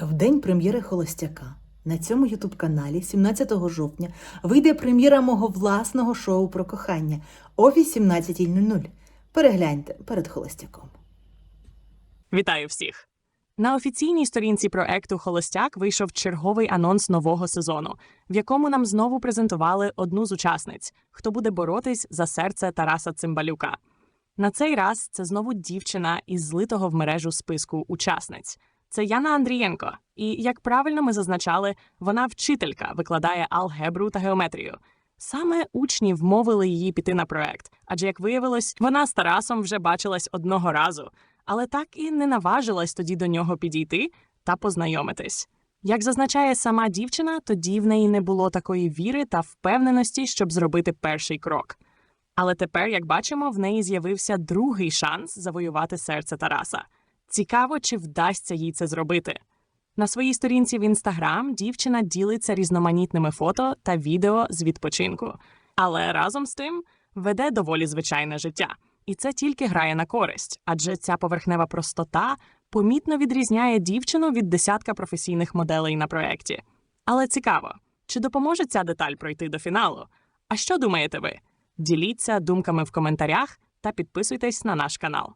В день прем'єри Холостяка на цьому ютуб-каналі 17 жовтня вийде прем'єра мого власного шоу про кохання о 18.00. Перегляньте перед Холостяком. Вітаю всіх! На офіційній сторінці проекту Холостяк вийшов черговий анонс нового сезону, в якому нам знову презентували одну з учасниць, хто буде боротись за серце Тараса Цимбалюка. На цей раз це знову дівчина із злитого в мережу списку учасниць. Це Яна Андрієнко. І як правильно ми зазначали, вона вчителька, викладає алгебру та геометрію. Саме учні вмовили її піти на проект, адже як виявилось, вона з Тарасом вже бачилась одного разу, але так і не наважилась тоді до нього підійти та познайомитись. Як зазначає сама дівчина, тоді в неї не було такої віри та впевненості, щоб зробити перший крок. Але тепер, як бачимо, в неї з'явився другий шанс завоювати серце Тараса. Цікаво, чи вдасться їй це зробити. На своїй сторінці в інстаграм дівчина ділиться різноманітними фото та відео з відпочинку, але разом з тим веде доволі звичайне життя. І це тільки грає на користь, адже ця поверхнева простота помітно відрізняє дівчину від десятка професійних моделей на проєкті. Але цікаво, чи допоможе ця деталь пройти до фіналу? А що думаєте ви? Діліться думками в коментарях та підписуйтесь на наш канал.